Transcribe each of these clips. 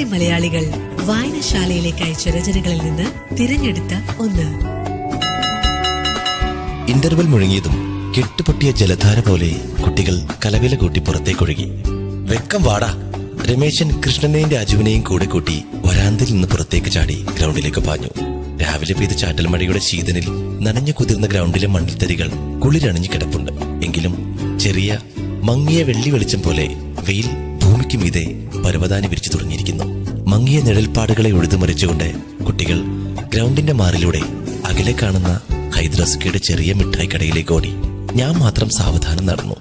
കേരളത്തിലെ മലയാളികൾ വായനശാലയിലേക്ക് അയച്ച രചനകളിൽ നിന്ന് തിരഞ്ഞെടുത്ത ഒന്ന്. ഇന്റർവൽ മുഴങ്ങിയതും കെട്ടുപൊട്ടിയ ജലധാര പോലെ കുട്ടികൾ കലവില കൂട്ടി പുറത്തേക്കൊഴുകി. വെക്കം വാടാ. രമേശൻ കൃഷ്ണനെയും രാജുവിനെയും കൂടെ കൂട്ടി വരാന്തയിൽ നിന്ന് പുറത്തേക്ക് ചാടി ഗ്രൗണ്ടിലേക്ക് പാഞ്ഞു. രാവിലെ പെയ്ത ചാറ്റൽ മഴയുടെ ശീതനിൽ നനഞ്ഞു കുതിർന്ന ഗ്രൗണ്ടിലെ മണ്ണിൽത്തരികൾ കുളിരണിഞ്ഞു കിടപ്പുണ്ട്. എങ്കിലും ചെറിയ മങ്ങിയ വെള്ളി വെളിച്ചം പോലെ വെയിൽ ഭൂമിക്ക് മീതെ പരവതാനി വിരിച്ചു തുടങ്ങിയിരിക്കുന്നു. മങ്ങിയ നിഴൽപ്പാടുകളെ ഉഴുതുമറിച്ചുകൊണ്ട് കുട്ടികൾ ഗ്രൗണ്ടിന്റെ മാറിലൂടെ അകലെ കാണുന്ന ഹൈദ്രസ്കയുടെ ചെറിയ മിഠായി കടയിലേക്ക് ഓടി. ഞാൻ മാത്രം സാവധാനം നടന്നു.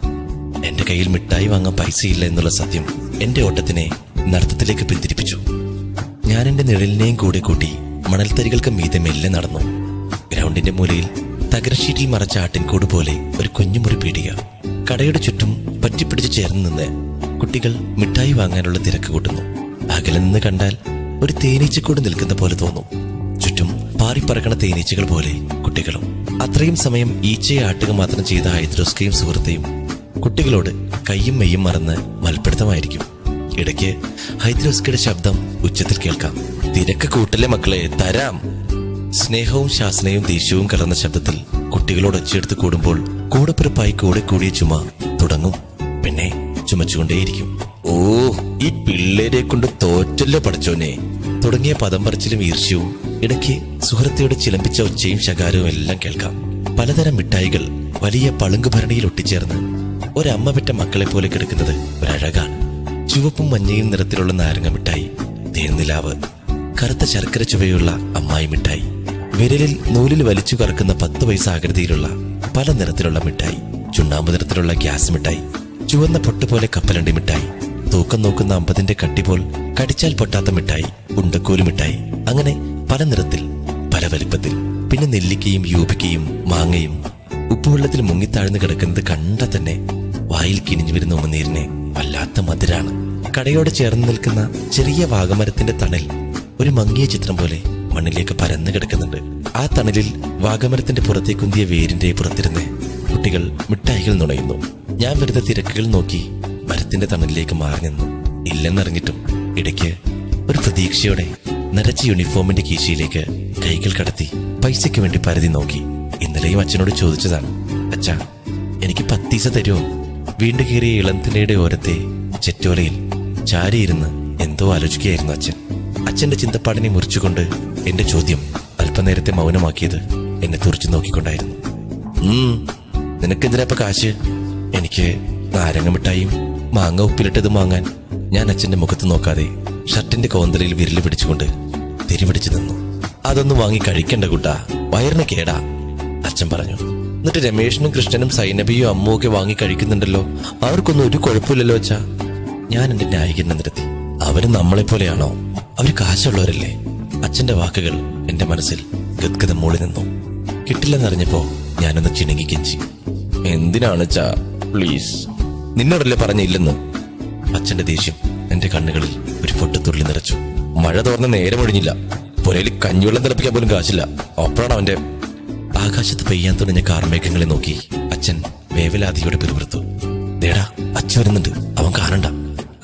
എന്റെ കയ്യിൽ മിഠായി വാങ്ങാൻ പൈസയില്ല എന്നുള്ള സത്യം എന്റെ ഓട്ടത്തിനെ നടത്തത്തിലേക്ക് പിന്തിരിപ്പിച്ചു. ഞാൻ എന്റെ നിഴലിനെയും കൂടെ കൂട്ടി മണൽത്തരികൾക്ക് മീതെ മെല്ലെ നടന്നു. ഗ്രൗണ്ടിന്റെ മൂലയിൽ തകരശീറ്റിൽ മറച്ച ആട്ടിൻകൂട് പോലെ ഒരു കുഞ്ഞുമുറി പീടിക. കടയുടെ ചുറ്റും പറ്റിപ്പിടിച്ച് ചേർന്ന് നിന്ന് കുട്ടികൾ മിഠായി വാങ്ങാനുള്ള തിരക്ക് കൂട്ടുന്നു. അകലെ നിന്ന് കണ്ടാൽ ഒരു തേനീച്ചക്കൂട് നിൽക്കുന്ന പോലെ തോന്നും. ചുറ്റും പാറിപ്പറക്കണ തേനീച്ചകൾ പോലെ കുട്ടികളും. അത്രയും സമയം ഈച്ചയെ ആട്ടുക മാത്രം ചെയ്ത ഹൈദ്രോസ്കയും സുഹൃത്തെയും കുട്ടികളോട് കയ്യും മെയ്യും മറന്ന് മൽപ്പിടുത്തമായിരിക്കും. ഇടയ്ക്ക് ഹൈദ്രോസ്കയുടെ ശബ്ദം ഉച്ചത്തിൽ കേൾക്കാം. തിരക്ക് കൂട്ടലെ മക്കളെ തരാം. സ്നേഹവും ശാസനയും ദേഷ്യവും കലർന്ന ശബ്ദത്തിൽ കുട്ടികളോട് ഒച്ചയെടുത്ത് കൂടുമ്പോൾ കൂടപ്പിറപ്പായി കൂടെ കൂടിയ ചുമ തുടങ്ങും. പിന്നെ ചുമച്ചുകൊണ്ടേയിരിക്കും. ഓ ഈ പിള്ളേരെ കൊണ്ട് തോറ്റല്ലോ പഠിച്ചോനെ തുടങ്ങിയ പദം പറച്ചിലും ഈർഷ്യവും ഇടയ്ക്ക് സുഹൃത്തയുടെ ചിലമ്പിച്ച ഒച്ചയും ശകാരവും എല്ലാം കേൾക്കാം. പലതരം മിഠായികൾ വലിയ പളുങ്ക് ഭരണിയിൽ ഒട്ടിച്ചേർന്ന് ഒരമ്മ പെറ്റ മക്കളെ പോലെ കിടക്കുന്നത് ഒരഴകാണ്. ചുവപ്പും മഞ്ഞയും നിറത്തിലുള്ള നാരങ്ങ മിഠായി തേൻനിലാവ് കറുത്ത ശർക്കര ചുവയുള്ള അമ്മായി മിഠായി വിരലിൽ നൂലിൽ വലിച്ചു കറക്കുന്ന പത്ത് പൈസ ആകൃതിയിലുള്ള പല നിറത്തിലുള്ള മിഠായി ചുണ്ണാമ്പ് നിറത്തിലുള്ള ഗ്യാസ് മിഠായി ചുവന്ന പൊട്ടുപോലെ കപ്പലണ്ടി മിഠായി തൂക്കം നോക്കുന്ന അമ്പതിന്റെ കട്ടി പോൽ കടിച്ചാൽ പൊട്ടാത്ത മിഠായി ഉണ്ടക്കോൽ മിഠായി അങ്ങനെ പല നിറത്തിൽ പല വലിപ്പത്തിൽ. പിന്നെ നെല്ലിക്കയും യൂപിക്കയും മാങ്ങയും ഉപ്പുവെള്ളത്തിൽ മുങ്ങിത്താഴ്ന്നു കിടക്കുന്നത് കണ്ട തന്നെ വായിൽ കിനിഞ്ഞു വരുന്ന ഉമനീരിനെ വല്ലാത്ത മധുരാണ്. കടയോട് ചേർന്ന് നിൽക്കുന്ന ചെറിയ വാഗമരത്തിന്റെ തണൽ ഒരു മങ്ങിയ ചിത്രം പോലെ മണ്ണിലേക്ക് പരന്നു കിടക്കുന്നുണ്ട്. ആ തണലിൽ വാഗമരത്തിന്റെ പുറത്തേക്കുന്തിയ വേരിന്റെ പുറത്തിരുന്ന് കുട്ടികൾ മിഠായികൾ നുണയുന്നു. ഞാൻ വെറുതെ തിരക്കുകൾ നോക്കി മരത്തിന്റെ തണലിലേക്ക് മാറി നിന്നു. ഇല്ലെന്നറിഞ്ഞിട്ടും ഇടയ്ക്ക് ഒരു പ്രതീക്ഷയോടെ നരച്ച യൂണിഫോമിന്റെ കീശയിലേക്ക് കൈകൾ കടത്തി പൈസയ്ക്ക് വേണ്ടി പരതി നോക്കി. ഇന്നലെയും അച്ഛനോട് ചോദിച്ചതാണ് അച്ഛാ എനിക്ക് പത്തീസ തരുമോ? വീണ്ടും കയറിയ ഇളംതിനയുടെ ഓരത്തെ ചെറ്റോലയിൽ ചാരിയിരുന്ന് എന്തോ ആലോചിക്കുകയായിരുന്നു അച്ഛൻ. അച്ഛന്റെ ചിന്തപ്പാടിനെ മുറിച്ചുകൊണ്ട് എന്റെ ചോദ്യം അല്പനേരത്തെ മൗനമാക്കിയത് എന്നെ തുറച്ചു നോക്കിക്കൊണ്ടായിരുന്നു. നിനക്കെന്തിനാ കാശ്? എനിക്ക് നാരങ്ങ മിഠായിയും മാങ്ങ ഉപ്പിലിട്ടത് മാങ്ങാൻ ഞാൻ അച്ഛന്റെ മുഖത്ത് നോക്കാതെ ഷർട്ടിന്റെ കോന്തലയിൽ വിരൽ പിടിച്ചുകൊണ്ട് തിരിപിടിച്ചു നിന്നു. അതൊന്നും വാങ്ങി കഴിക്കണ്ട കുട്ടാ. വയറിന് കേടാ അച്ഛൻ പറഞ്ഞു. എന്നിട്ട് രമേശനും കൃഷ്ണനും സൈനബിയും അമ്മുവും ഒക്കെ വാങ്ങി കഴിക്കുന്നുണ്ടല്ലോ. അവർക്കൊന്നും ഒരു കുഴപ്പമില്ലല്ലോ അച്ഛാ. ഞാൻ എന്റെ ന്യായീകരണം നിർത്തി അവർ നമ്മളെ പോലെയാണോ? അവർ കാശുള്ളവരല്ലേ? അച്ഛന്റെ വാക്കുകൾ എന്റെ മനസ്സിൽ ഗദ്ഗതം മൂളി നിന്നു. കിട്ടില്ലെന്നറിഞ്ഞപ്പോ ഞാനൊന്ന് ചിണുങ്ങി കെഞ്ചി. എന്തിനാണ് ചാ പ്ലീസ്. നിന്നോടല്ലേ പറഞ്ഞില്ലെന്ന്? അച്ഛന്റെ ദേഷ്യം എന്റെ കണ്ണുകളിൽ ഒരു പൊട്ടുതുള്ളി നിറച്ചു. മഴ തോർന്ന് നേരം ഒഴിഞ്ഞില്ല. പുരയിൽ കഞ്ഞിവെള്ളം തിളപ്പിക്കാൻ പോലും കാശില്ല. അപ്പോഴാണ് അവന്റെ ആകാശത്ത് പെയ്യാൻ തുടങ്ങിയ കാർമേഘങ്ങളെ നോക്കി അച്ഛൻ വേവലാതിയോടെ പിറുപിറുത്തു. ദേടാ അച്ഛൻ വരുന്നുണ്ട്. അവൻ കാണണ്ട.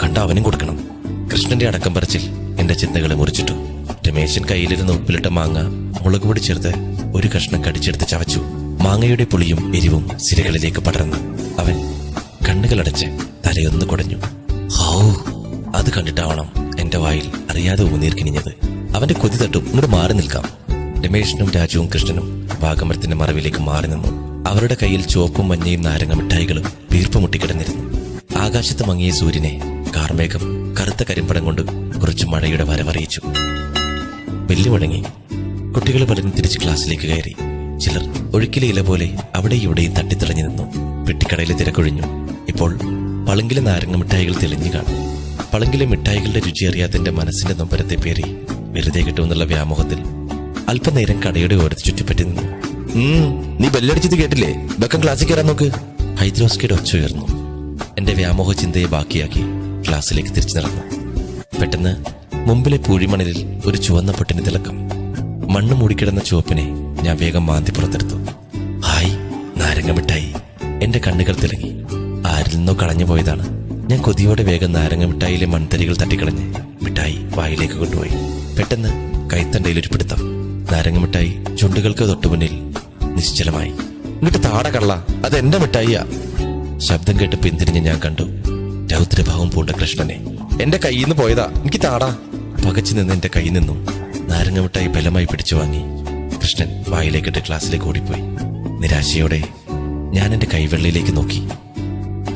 കണ്ട അവനും കൊടുക്കണം. കൃഷ്ണന്റെ അടക്കം പറച്ചിൽ എന്റെ ചിന്തകളെ മുറിച്ചിട്ടു. രമേശൻ കയ്യിലിരുന്ന് ഉപ്പിലിട്ട മാങ്ങ മുളക് പൊടി ചേർത്ത് ഒരു കഷ്ണം കടിച്ചെടുത്ത് ചവച്ചു. മാങ്ങയുടെ പുളിയും എരിവും സിരകളിലേക്ക് പടർന്നു. അവൻ കണ്ണുകളടച്ച് തലയൊന്ന് കുടഞ്ഞു. ഹൗ അത് കണ്ടിട്ടാവണം എന്റെ വായിൽ അറിയാതെ ഊന്നീർ അവന്റെ കൊതി തട്ടും ഇങ്ങോട്ട് മാറി നിൽക്കാം. രമേഷിനും രാജുവും കൃഷ്ണനും വാഗമരത്തിന്റെ മറവിലേക്ക് മാറി നിന്നു. അവരുടെ കയ്യിൽ ചുവപ്പും മഞ്ഞയും നാരങ്ങ മിഠായികളും വീർപ്പ് മുട്ടിക്കിടന്നിരുന്നു. ആകാശത്ത് മങ്ങിയ സൂര്യനെ കാർമേഘം കറുത്ത കരിമ്പടം കൊണ്ട് കുറച്ച് മഴയുടെ വരവറിയിച്ചു. വെല്ലു മുടങ്ങി കുട്ടികൾ പലരും തിരിച്ച് ക്ലാസ്സിലേക്ക് കയറി. ചിലർ ഒഴുക്കിലെ ഇല പോലെ അവിടെ ഇവിടെയും തട്ടിത്തിളഞ്ഞു നിന്നു. പെട്ടിക്കടയിലെ തിരക്കൊഴിഞ്ഞു. ഇപ്പോൾ പളുങ്കിലെ നാരങ്ങ മിഠായികൾ തെളിഞ്ഞു കാണും. പളുങ്കിലെ മിഠായികളുടെ രുചി അറിയാത്തതിന്റെ മനസ്സിന്റെ നൊമ്പരത്തെ പേറി വെറുതെ കിട്ടുമെന്നുള്ള വ്യാമോഹത്തിൽ അല്പനേരം കടയുടെ ഓരത്ത് ചുറ്റിപ്പറ്റി നിന്നു. നീ ബെല്ലടിച്ചത് കേട്ടില്ലേ? വെക്കം ക്ലാസ്സിൽ കയറാൻ നോക്ക്? ഹൈദ്രോസ്കയുടെ ഒച്ച ഉയർന്നു. എന്റെ വ്യാമോഹ ചിന്തയെ ബാക്കിയാക്കി ക്ലാസ്സിലേക്ക് തിരിച്ചു നടന്നു. പെട്ടെന്ന് മുമ്പിലെ പൂഴിമണലിൽ ഒരു ചുവന്ന പൊട്ടിന് തിളക്കം. മണ്ണ് മൂടിക്കിടന്ന ചുവപ്പിനെ ഞാൻ വേഗം മാന്തി പുറത്തെടുത്തു. ഹായ് നാരങ്ങ മിഠായി. എന്റെ കണ്ണുകൾ തിളങ്ങി. ആരിൽ നിന്നോ കളഞ്ഞു പോയതാണ്. ഞാൻ കൊതിയോടെ വേഗം നാരങ്ങ മിഠായിയിലെ മൺതരികൾ തട്ടിക്കളഞ്ഞ് മിഠായി വായിലേക്ക് കൊണ്ടുപോയി. പെട്ടെന്ന് കൈത്തണ്ടയിൽ ഒരു പിടുത്തം. നാരങ്ങ മിഠായി ചുണ്ടുകൾക്ക് തൊട്ടുമുന്നിൽ നിശ്ചലമായി. ഇങ്ങോട്ട് താട കള്ള അത് എന്റെ മിഠായിയാ. ശബ്ദം കേട്ട് പിന്തിരിഞ്ഞ് ഞാൻ കണ്ടു രൗദ്രഭാവം പൂണ്ട കൃഷ്ണനെ. എന്റെ കയ്യിൽ നിന്ന് പോയതാ എനിക്ക് താടാ. പകച്ചു നിന്ന് എന്റെ കയ്യിൽ നിന്നും നാരങ്ങ മിഠായി ബലമായി പിടിച്ചു വാങ്ങി കൃഷ്ണൻ വായിലേക്കിട്ട് ക്ലാസ്സിലേക്ക് ഓടിപ്പോയി. നിരാശയോടെ ഞാൻ എന്റെ കൈവെള്ളയിലേക്ക് നോക്കി.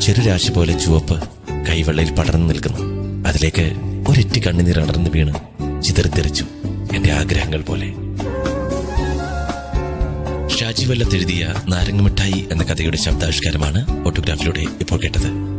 ചെറുരാശി പോലെ ചുവപ്പ് കൈവെള്ളയിൽ പടർന്നു നിൽക്കുന്നു. അതിലേക്ക് ഒരിറ്റി കണ്ണുനീർ അടർന്നു വീണ് ചിതറിത്തെറിച്ചു എന്റെ ആഗ്രഹങ്ങൾ പോലെ. ഷാജി വല്ലത്തെഴുതിയ നാരങ്ങമിഠായി എന്ന കഥയുടെ ശബ്ദാവിഷ്കാരമാണ് ഫോട്ടോഗ്രാഫിലൂടെ ഇപ്പോൾ കേട്ടത്.